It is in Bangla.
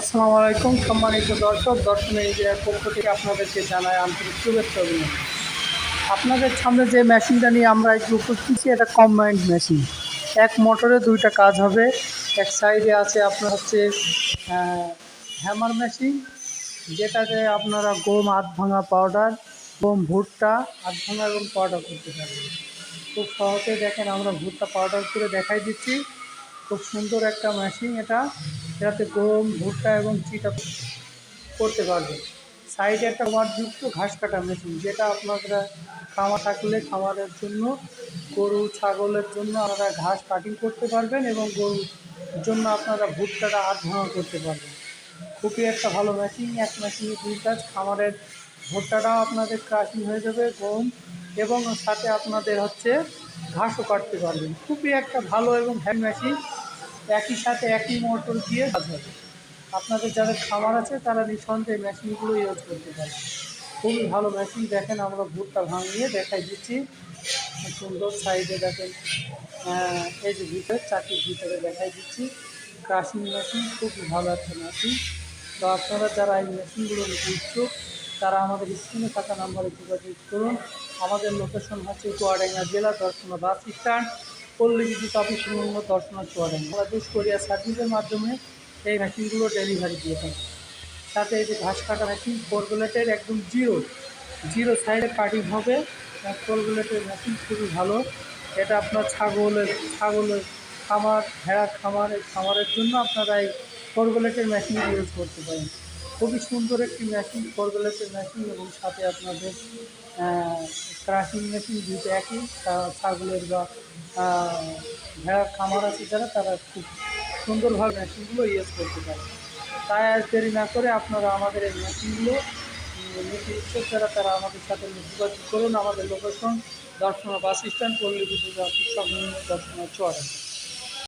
আসসালামু আলাইকুম, সম্মানিত দর্শক, দর্শন ইন্ডিয়ার পক্ষ থেকে আপনাদেরকে জানাই আন্তরিক শুভেচ্ছা অভিনন্দন। আপনাদের সামনে যে মেশিনটা নিয়ে আমরা একটু উপস্থিত এটা কম্বাইন্ড মেশিন এক মোটরে দুইটা কাজ হবে। এক সাইডে আছে আপনার হচ্ছে হ্যামার মেশিন যেটাতে আপনারা গম আধ ভাঙা পাউডার গম ভুট্টা আধ ভাঙা এবং পাউডার করতে পারবেন। খুব সহজে দেখেন আমরা ভুট্টা পাউডার করে দেখাই দিচ্ছি। খুব সুন্দর একটা মেশিন এটা। এটাতে গম, ভুট্টা এবং চিটা করতে পারবেন সাইডে একটা ওয়ার্ডযুক্ত ঘাস কাটা মেশিন, যেটা আপনারা খামার থাকলে খামারের জন্য, গরু, ছাগলের জন্য আপনারা ঘাস কাটিং করতে পারবেন এবং গরুর জন্য আপনারা ভুট্টাটা আধ ভাঙা করতে পারবেন। খুবই একটা ভালো মেশিন, এক মেশিনে দুই কাজ, খামারের ভুট্টাটাও আপনাদের ক্রাশিং হয়ে যাবে, গম এবং সাথে আপনাদের হচ্ছে ঘাসও কাটতে পারবেন। খুবই একটা ভালো এবং হ্যান্ড মেশিন একই সাথে একই মোটর দিয়ে কাজ হবে। আপনাদের যাদের খামার আছে, তারা নিঃসন্দেহে মেশিনগুলো ইউজ করতে পারে। খুবই ভালো মেশিন দেখেন আমরা ভুট্টা ভাঙিয়ে দেখাই দিচ্ছি। সুন্দর সাইডে দেখেন। এই যে ভিতরে চাকরির ভিতরে দেখাই দিচ্ছি। ক্রাশিং মেশিন খুবই ভালো একটা মেশিন তো আপনারা যারা এই মেশিনগুলো ইচ্ছুক, তারা আমাদের স্ক্রিনে থাকা নাম্বারে যোগাযোগ করুন। আমাদের লোকেশন হচ্ছে চুয়াডাঙ্গা জেলা দর্শনা বাস স্ট্যান্ড পল্লী বিদ্যুৎ অফিস নম্বর দর্শনা চুয়াডাঙ্গা আমরা দুশ কোরিয়া সার্ভিসের মাধ্যমে এই মেশিনগুলো ডেলিভারি দিয়ে থাকি। সাথে এই যে ঘাস কাটা মেশিন ফোর বুলেটের একদম জিরো জিরো সাইডে কাটিং হবে। ফোর বুলেটের মেশিন খুবই ভালো। এটা আপনার ছাগলের ছাগলের খামার, ভেড়ার খামার এই খামারের জন্য আপনারা এই ফোর বুলেটের মেশিন ইউজ করতে পারেন। খুবই সুন্দর একটি মেশিন ফোর বুলেটের মেশিন এবং সাথে আপনাদের ক্রাশিং মেশিন দুটো একই। ছাগলের বা ভেড়ার খামার আছে যারা, তারা খুব সুন্দরভাবে মেশিনগুলো ইউজ করতে পারে। তাই আজ দেরি না করে আপনারা আমাদের এই মেশিনগুলো ইচ্ছুক যারা তারা আমাদের সাথে যোগাযোগ করুন। আমাদের লোকেশন দর্শনা বাস স্ট্যান্ড পল্লী বিদ্যুৎ দর্শনা চুয়াডাঙ্গা